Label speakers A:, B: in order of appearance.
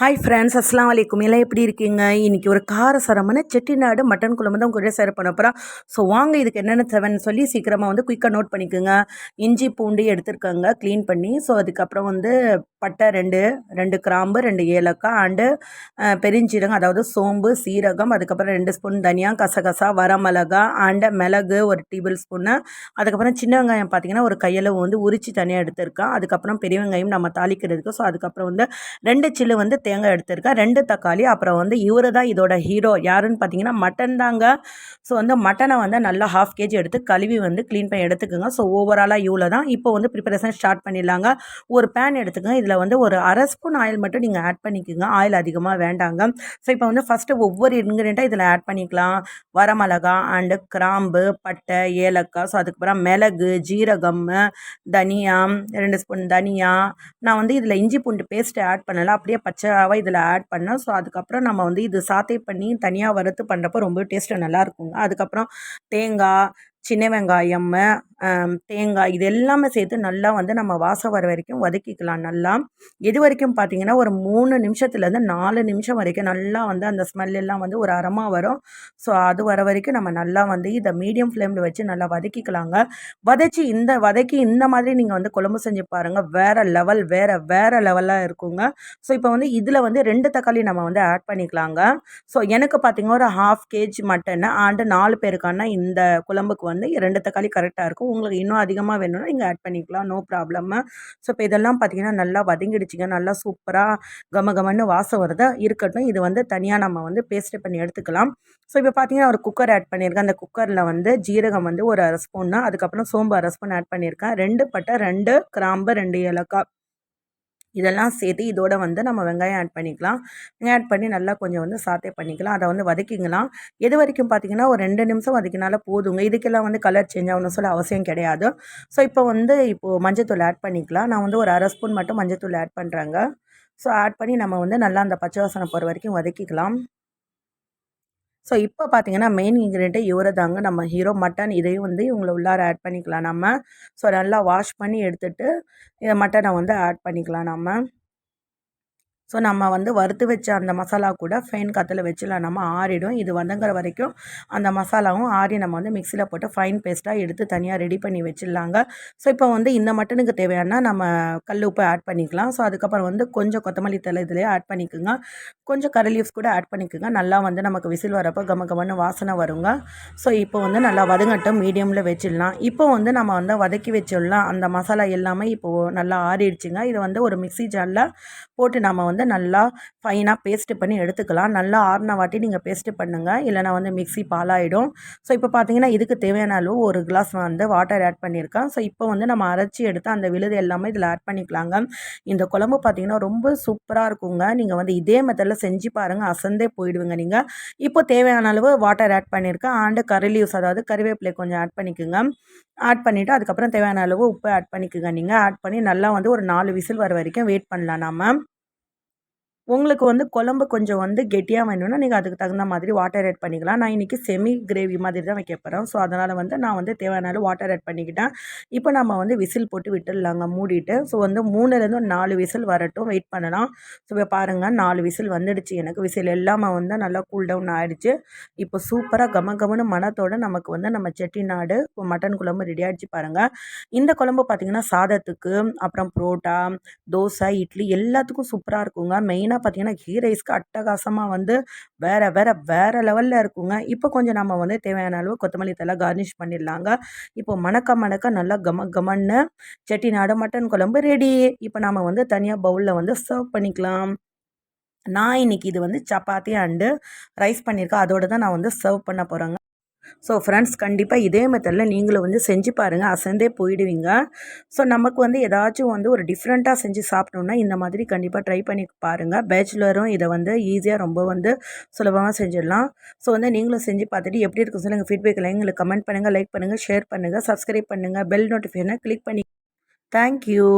A: Hi friends அஸ்லாம் வலைக்கும். எல்லாம் எப்படி இருக்கீங்க? இன்றைக்கி ஒரு காரசரமான செட்டிநாடு மட்டன் குழம்பு தான் கூட சேர் பண்ண போகிறோம் ஸோ வாங்க இதுக்கு என்னென்ன தேவைன்னு சொல்லி சீக்கிரமாக வந்து குயிக்காக நோட் பண்ணிக்கோங்க. இஞ்சி பூண்டு எடுத்துருக்கோங்க க்ளீன் பண்ணி. ஸோ அதுக்கப்புறம் வந்து பட்டை ரெண்டு ரெண்டு கிராம்பு ரெண்டு ஏலக்காய் அண்டு பெருஞ்சீரகம் அதாவது சோம்பு சீரகம் அதுக்கப்புறம் ரெண்டு ஸ்பூன் தனியா கசகசா வரமிளகா அண்டு மிளகு ஒரு டேபிள் ஸ்பூன்னு அதுக்கப்புறம் சின்ன வெங்காயம் பார்த்திங்கன்னா ஒரு கையளவு வந்து உரிச்சு தனியாக எடுத்திருக்கேன் அதுக்கப்புறம் பெரிய வெங்காயம் நம்ம தாளிக்கிறதுக்கு. ஸோ அதுக்கப்புறம் வந்து ரெண்டு சில்லு வந்து தேங்காய் எடுத்திருக்கேன் ரெண்டு தக்காளி அப்புறம் வந்து இவர் தான் இதோட ஹீரோ யாருன்னு பார்த்தீங்கன்னா மட்டன் தாங்க. ஸோ வந்து மட்டனை வந்து நல்லா ஹாஃப் கேஜி எடுத்து கழுவி வந்து க்ளீன் பண்ணி எடுத்துக்கோங்க. ஸோ ஓவராலாக இவ்வளோ தான். இப்போ வந்து ப்ரிப்பரேஷன் ஸ்டார்ட் பண்ணிடலாங்க. ஒரு பேன் எடுத்துக்கோங்க. இதில் வந்து ஒரு அரை ஸ்பூன் ஆயில் மட்டும் நீங்கள் ஆட் பண்ணிக்கோங்க. ஆயில் அதிகமாக வேண்டாங்க. ஸோ இப்போ வந்து ஃபஸ்ட்டு ஒவ்வொரு இன்க்ரீடியண்ட்டாக இதில் ஆட் பண்ணிக்கலாம். வரமிளகா அண்டு கிராம்பு பட்டை ஏலக்காய். ஸோ அதுக்கப்புறம் மிளகு ஜீரகம் தனியா ரெண்டு ஸ்பூன் தனியா. நான் வந்து இதில் இஞ்சி பூண்டு பேஸ்ட்டு ஆட் பண்ணலை. அப்படியே பச்சை மசாலாவை இதில் ஆட் பண்ணேன். ஸோ அதுக்கப்புறம் நம்ம வந்து இது சாத்தை பண்ணி தனியாக வறுத்து பண்ணுறப்போ ரொம்ப டேஸ்ட்டு நல்லா இருக்குங்க. அதுக்கப்புறம் தேங்காய் சின்ன வெங்காயம் தேங்காய் இது எல்லாமே சேர்த்து நல்லா வந்து நம்ம வாசம் வர வரைக்கும் வதக்கிக்கலாம். நல்லா இது வரைக்கும் பார்த்தீங்கன்னா ஒரு மூணு நிமிஷத்துலேருந்து நாலு நிமிஷம் வரைக்கும் நல்லா வந்து அந்த ஸ்மெல் எல்லாம் வந்து ஒரு அறமாக வரும். ஸோ அது வர வரைக்கும் நம்ம நல்லா வந்து இதை மீடியம் ஃப்ளேமில் வச்சு நல்லா வதக்கிக்கலாங்க. வதச்சி இந்த வதக்கி இந்த மாதிரி நீங்கள் வந்து குழம்பு செஞ்சு பாருங்கள் வேறு லெவல் வேறு வேறு லெவலாக இருக்குங்க. ஸோ இப்போ வந்து இதில் வந்து ரெண்டு தக்காளி நம்ம வந்து ஆட் பண்ணிக்கலாங்க. ஸோ எனக்கு பார்த்தீங்கன்னா ஒரு ஹாஃப் கேஜி மட்டன் ஆண்டு நாலு பேருக்கான இந்த குழம்புக்கு வந்து ரெண்டு தக்காளி கரெக்டாக இருக்கும். உங்களுக்கு இன்னும் அதிகமாக வேணும்னா நீங்கள் ஆட் பண்ணிக்கலாம். நோ ப்ராப்ளம் ஸோ இப்போ இதெல்லாம் பார்த்திங்கன்னா நல்லா வதங்கிடுச்சிங்க. நல்லா சூப்பராக கம கமன்னு வாசம் வருதா இருக்கட்டும். இது வந்து தனியாக நம்ம வந்து பேஸ்ட் பண்ணி எடுத்துக்கலாம். ஸோ இப்போ பார்த்தீங்கன்னா ஒரு குக்கர் ஆட் பண்ணியிருக்கேன். அந்த குக்கரில் வந்து ஜீரகம் வந்து ஒரு அரை ஸ்பூன் அதுக்கப்புறம் சோம்பு அரை ஸ்பூன் ஆட் பண்ணியிருக்கேன். ரெண்டு பட்டை ரெண்டு கிராம்பு ரெண்டு ஏலக்காய். இதெல்லாம் சேர்த்து இதோட வந்து நம்ம வெங்காயம் ஆட் பண்ணிக்கலாம். வெங்காயம் ஆட் பண்ணி நல்லா கொஞ்சம் வந்து சாத்தே பண்ணிக்கலாம். அதை வந்து வதக்கிக்கலாம். எது வரைக்கும் பார்த்தீங்கன்னா ஒரு ரெண்டு நிமிஷம் வதக்கினால போதுங்க. இதுக்கெல்லாம் வந்து கலர் சேஞ்ச் ஆகணும்னு சொல்ல அவசியம் கிடையாது. ஸோ இப்போ வந்து இப்போது மஞ்சத்தூள் ஆட் பண்ணிக்கலாம். நான் வந்து ஒரு அரை ஸ்பூன் மட்டும் மஞ்சத்தூள் ஆட் பண்ணுறேங்க ஸோ ஆட் பண்ணி நம்ம வந்து நல்லா அந்த பச்சை வாசனை போகிற வரைக்கும் வதக்கிக்கலாம். ஸோ இப்போ பார்த்தீங்கன்னா மெயின் இன்க்ரீடியண்ட்டு இவரை தாங்க. நம்ம ஹீரோ மட்டன் இதையும் வந்து இவங்களை உள்ளார ஆட் பண்ணிக்கலாம் நம்ம ஸோ நல்லா வாஷ் பண்ணி எடுத்துகிட்டு இதை மட்டனை வந்து ஆட் பண்ணிக்கலாம் நம்ம ஸோ நம்ம வந்து வறுத்து வச்ச அந்த மசாலா கூட ஃபைன் கத்தில் வச்சுலாம். நம்ம ஆறிடும். இது வதங்குற வரைக்கும் அந்த மசாலாவும் ஆறி நம்ம வந்து மிக்சியில் போட்டு ஃபைன் பேஸ்ட்டாக எடுத்து தனியாக ரெடி பண்ணி வச்சிடலாங்க. ஸோ இப்போ வந்து இந்த மட்டனுக்கு தேவையான நம்ம கல் உப்பு ஆட் பண்ணிக்கலாம். ஸோ அதுக்கப்புறம் வந்து கொஞ்சம் கொத்தமல்லி தலை இதிலே ஆட் பண்ணிக்கோங்க. கொஞ்சம் கரி லீவ்ஸ் கூட ஆட் பண்ணிக்கோங்க. நல்லா வந்து நமக்கு விசில் வரப்போ கம கமன்னு வாசனை வருங்க. ஸோ இப்போ வந்து நல்லா வதங்கட்டும். மீடியமில் வச்சிடலாம். இப்போ வந்து நம்ம வந்து வதக்கி வச்சிடலாம். அந்த மசாலா எல்லாமே இப்போது நல்லா ஆறிடுச்சுங்க. இதை வந்து ஒரு மிக்சி ஜாரில் போட்டு நம்ம வந்து வந்து நல்லா ஃபைனாக பேஸ்ட்டு பண்ணி எடுத்துக்கலாம். நல்லா ஆறின வாட்டி நீங்கள் பேஸ்ட்டு பண்ணுங்கள் இல்லைனா வந்து மிக்சி பாலாயிடும். ஸோ இப்போ பார்த்தீங்கன்னா இதுக்கு தேவையான அளவு ஒரு கிளாஸ் வந்து வாட்டர் ஆட் பண்ணியிருக்கேன். ஸோ இப்போ வந்து நம்ம அரைச்சி எடுத்து அந்த விழுது எல்லாமே இதில் ஆட் பண்ணிக்கலாங்க. இந்த குழம்பு பார்த்தீங்கன்னா ரொம்ப சூப்பராக இருக்குங்க. நீங்கள் வந்து இதே மெத்தடில் செஞ்சு பாருங்கள் அசந்தே போயிடுவீங்க நீங்கள் இப்போ தேவையான அளவு வாட்டர் ஆட் பண்ணியிருக்கேன். ஆண்டு கறி லீவ்ஸ் அதாவது கறிவேப்பிலை கொஞ்சம் ஆட் பண்ணிக்கோங்க. ஆட் பண்ணிவிட்டு அதுக்கப்புறம் தேவையான அளவு உப்பு ஆட் பண்ணிக்கோங்க நீங்கள் ஆட் பண்ணி நல்லா வந்து ஒரு நாலு விசில் வர வரைக்கும் வெயிட் பண்ணலாம் நம்ம உங்களுக்கு வந்து குழம்பு கொஞ்சம் வந்து கெட்டியாக வேணும்னா நீங்கள் அதுக்கு தகுந்த மாதிரி வாட்டர் ஆட் பண்ணிக்கலாம். நான் இன்றைக்கி செமி கிரேவி மாதிரி தான் வைக்க போகிறேன் ஸோ அதனால் வந்து நான் வந்து தேவையான வாட்டர் ஆட் பண்ணிக்கிட்டேன் இப்போ நம்ம வந்து விசில் போட்டு விட்டுடலாங்க மூடிட்டு. ஸோ வந்து மூணுலேருந்து ஒரு நாலு விசில் வரட்டும் வெயிட் பண்ணலாம். ஸோ இப்போ பாருங்கள் நாலு விசில் வந்துடுச்சு. எனக்கு விசில் எல்லாமே வந்து நல்லா கூல் டவுன் ஆகிடுச்சு இப்போ சூப்பராக கம கமனு மனத்தோடு நமக்கு வந்து நம்ம செட்டிநாடு மட்டன் குழம்பு ரெடி ஆகிடுச்சு பாருங்கள் இந்த குழம்பு பார்த்திங்கன்னா சாதத்துக்கு அப்புறம் புரோட்டா தோசை இட்லி எல்லாத்துக்கும் சூப்பராக இருக்குங்க. மெயின் மெயினாக பார்த்தீங்கன்னா கீ ரைஸ்க்கு அட்டகாசமாக வந்து வேறு வேறு வேறு லெவலில் இருக்குங்க. இப்போ கொஞ்சம் நம்ம வந்து தேவையான அளவு கொத்தமல்லி தலை கார்னிஷ் பண்ணிடலாங்க. இப்போ மணக்க மணக்க நல்லா கம கமன்னு செட்டிநாடு மட்டன் குழம்பு ரெடி இப்போ நம்ம வந்து தனியாக பவுலில் வந்து சர்வ் பண்ணிக்கலாம். நான் இன்றைக்கி இது வந்து சப்பாத்தி அண்டு ரைஸ் பண்ணியிருக்கேன் அதோடு தான் நான் வந்து சர்வ் பண்ண போகிறேங்க ஸோ ஃப்ரெண்ட்ஸ் கண்டிப்பாக இதே மெத்தடில் நீங்களும் வந்து செஞ்சு பாருங்கள் அசந்தே போயிடுவீங்க. ஸோ நமக்கு வந்து ஏதாச்சும் வந்து ஒரு டிஃப்ரெண்ட்டாக செஞ்சு சாப்பிட்டோம்னா இந்த மாதிரி கண்டிப்பாக ட்ரை பண்ணி பாருங்கள் பேச்சுலரும் இதை வந்து ஈஸியாக ரொம்ப வந்து சுலபமாக செஞ்சிடலாம். ஸோ வந்து நீங்களும் செஞ்சு பார்த்துட்டு எப்படி இருக்கும் சொல்லுங்கள் ஃபீட்பேக்கில் எங்களுக்கு கமெண்ட் பண்ணுங்கள் லைக் பண்ணுங்கள் ஷேர் பண்ணுங்கள் சப்ஸ்கிரைப் பண்ணுங்கள் பெல் நோட்டிஃபிகேஷனை கிளிக் பண்ணி தேங்க்யூ